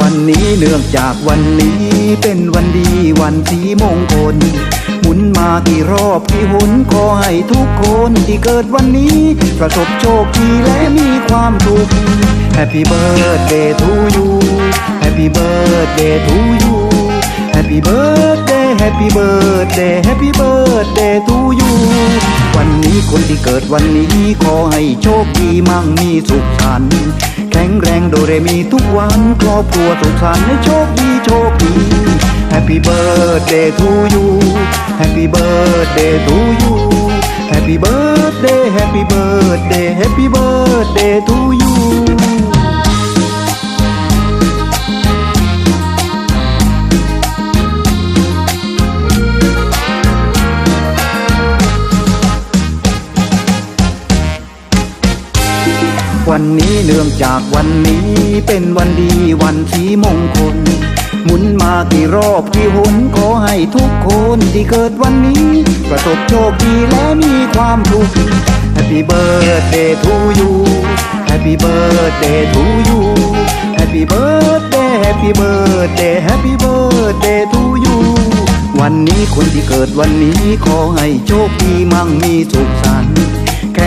วันนี้เนื่องจากวันนี้เป็นวันดีวันสีมงคลหมุนมากี่รอบกี่หนขอให้ทุกคนที่เกิดวันนี้ ประสบโชคดีและมีความสุข Happy birthday to you Happy birthday to you Happy birthday Happy birthday Happy birthday to you วันนี้คนที่เกิดวันนี้ขอให้โชคดีมั่งมีสุขสันต์ แข็งแรงโดเรมีทุกวันครอบครัวสุขสันต์ให้โชคดีโชคดี Happy birthday to you Happy birthday to you Happy birthday Happy birthday Happy birthday to you วันนี้เนื่องจากวันนี้เป็นวันดีวันสีมงคล หมุนมากี่รอบกี่หนขอให้ทุกคนที่เกิดวันนี้ ประสบโชคดีและมีความสุข Happy birthday to you Happy birthday to you Happy birthday Happy birthday Happy birthday to you วันนี้คนที่เกิดวันนี้ขอให้โชคดีมั่งมีสุขสันต์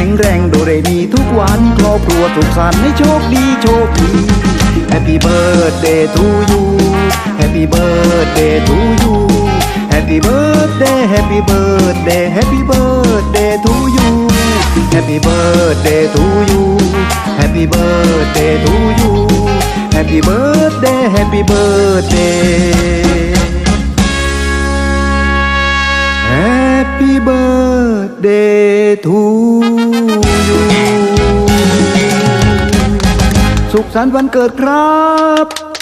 งแรงโดเรมีทุกวันครอบครัวสุขสันต์ให้โชคดีโชคดี Happy birthday to you Happy birthday to you Happy birthday Happy birthday Happy birthday to you Happy birthday to you Happy birthday to you Happy birthday Happy birthday Happy birthday to อยู่ สุขสันต์วันเกิดครับ